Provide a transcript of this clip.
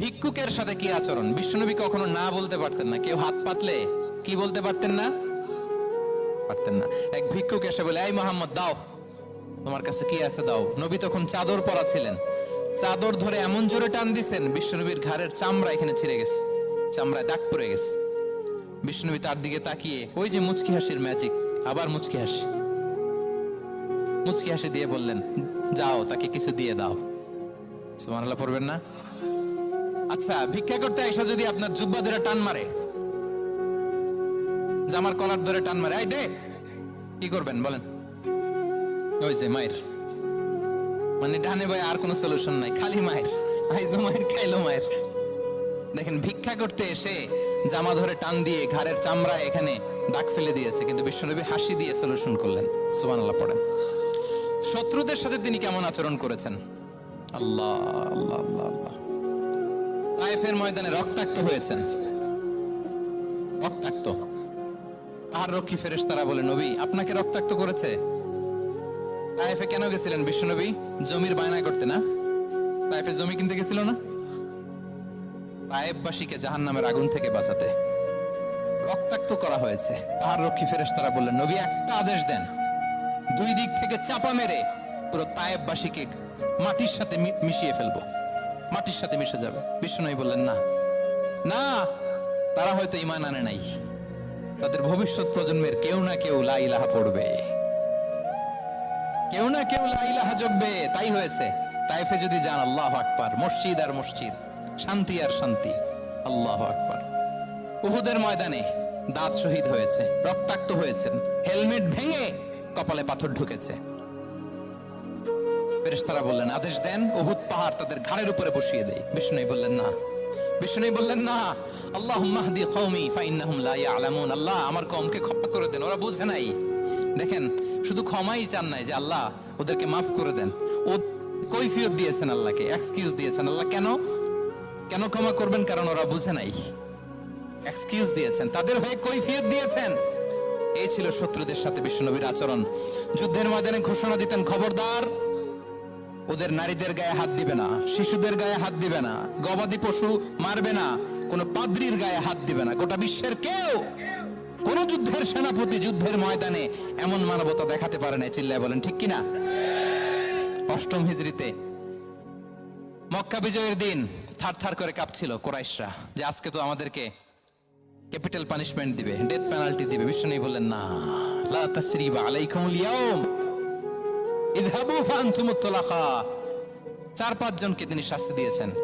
ভিক্ষুকের সাথে কি আচরণ? বিশ্বনবী কখনো না বলতে পারতেন না। কেউ হাত পাতলে কি বলতে পারতেন না? পারতেন না। এক ভিক্ষুক এসে বলে, এই মোহাম্মদ, দাও। তোমার কাছে কি আছে? দাও। নবী তখন চাদর পরা ছিলেন। চাদর ধরে এমন জোরে টান দিছেন, বিশ্বনবীর ঘাড়ের চামড়া এখানে ছিঁড়ে গেছে, চামড়ায় দাগ পড়ে গেছে। বিষ্ণুবী তার দিকে তাকিয়ে, ওই যে মুচকি হাসির ম্যাজিক আবার মুচকি হাসি। মুচকি হাসি দিয়ে বললেন, যাও, তাকে কিছু দিয়ে দাও। সুবহানাল্লাহ, পড়বেন না? আচ্ছা ভিক্ষা করতে আইসা যদি আপনার জুব্বা ধরে টান মারে। জামার কলার ধরে টান মারে। আই দে, কি করবেন বলেন? ওই যে মায়ের। মানে ডানে ভাই আর কোনো সলিউশন নাই, খালি মায়ের। আইজো মায়ের, খাইলো মায়ের। দেখেন, ভিক্ষা করতে এসে জামা ধরে টান দিয়ে ঘাড়ের চামড়া এখানে দাগ ফেলে দিয়েছে, কিন্তু বিশ্বনবী হাসি দিয়ে সলিউশন করলেন। সুবহানাল্লাহ, পড়েন। শত্রুদের সাথে তিনি কেমন আচরণ করেছেন? আল্লাহ আল্লাহ আল্লাহ আল্লাহ। তায়েফের ময়দানে রক্তাক্ত হয়েছেন। রক্তাক্ত। পাহাড় রক্ষী ফেরেশতারা বলে, নবী, আপনাকে রক্তাক্ত করেছে? তায়েফে কেন গেছিলেন বিশ্বনবী? জমির বায়না করতে না? তায়েফে জমি কিনতে গেছিল না? তায়েববাসীকে জাহান নামের আগুন থেকে বাঁচাতে। রক্তাক্ত করা হয়েছে। পাহাড় রক্ষী ফেরেশতারা বললেন নবী, একটা আদেশ দেন। দুই দিক থেকে চাপা মেরে পুরো তায়েববাসীকে মাটির সাথে মিশিয়ে ফেলব। মাটির সাথে মিশে যাবে। বিষ্ণু বললেন, না। না, তারা হয়তো ইমান আনে নাই। তাদের ভবিষ্যৎ প্রজন্মের কেউ না কেউ লা ইলাহা পড়বে। কেউ না কেউ লা ইলাহা জপবে। তাই হয়েছে। তাইফে যদি যান, আল্লাহ আকবার। মসজিদ আর মসজিদ, শান্তি আর শান্তি, আল্লাহ আকবার। উহুদের ময়দানে দাঁত শহীদ হয়েছে, রক্তাক্ত হয়েছেন, হেলমেট ভেঙে কপালে পাথর ঢুকেছে। ফেরেশতারা বললেন, আদেশ দেন, উহুদ পাহাড় তাদের ঘাড়ের উপরে বসিয়ে দেয় বিষ্ণু বললেন, না। বিষ্ণু বললেন, না। আল্লাহ মাহদি কওমি ফাইন্নাহুম লা ইয়ালামুন। আল্লাহ, আমার ক্ষমা করে দেন, ওরা বুঝে নাই। দেখেন, শুধু ক্ষমাই চান নাই যে, আল্লাহ, ওদেরকে করে দেন। ও কৈফিয়ত দিয়েছেন আল্লাহকে, এক্সকিউজ দিয়েছেন। আল্লাহ কেন? কেন ক্ষমা করবেন? কারণ ওরা বুঝে নাই। এক্সকিউজ দিয়েছেন, তাদের হয়ে কৈফিয়ত দিয়েছেন। এই ছিল শত্রুদের সাথে বিশ্বনবীর আচরণ। যুদ্ধের ময়দানে ঘোষণা দিতেন, খবরদার ওদের নারীদের গায়ে হাত দিবে না, শিশুদের গায়ে হাত দিবে না, গবাদি পশু মারবে না, কোন পাদ্রির গায়ে হাত দিবে না, গোটা বিশ্বের কেউ কোন যুদ্ধের সেনাপতি যুদ্ধের ময়দানে এমন মানবতা দেখাতে পারে না চিল্লায় বলেন, ঠিক কিনা? অষ্টম হিজড়িতে মক্কা বিজয়ের দিন থার থার করে কাঁপছিল কোরাইশরা, যে আজকে তো আমাদেরকে ক্যাপিটাল পানিশমেন্ট দিবে, ডেথ পেনাল্টি দিবে, বিষ্ণু বললেন, না, লা তাসরিবা আলাইকুমুল ইয়াউম ইযহাবু ফাআনতুমুত তুলাকা। চার পাঁচ জনকে তিনি শাস্তি দিয়েছেন।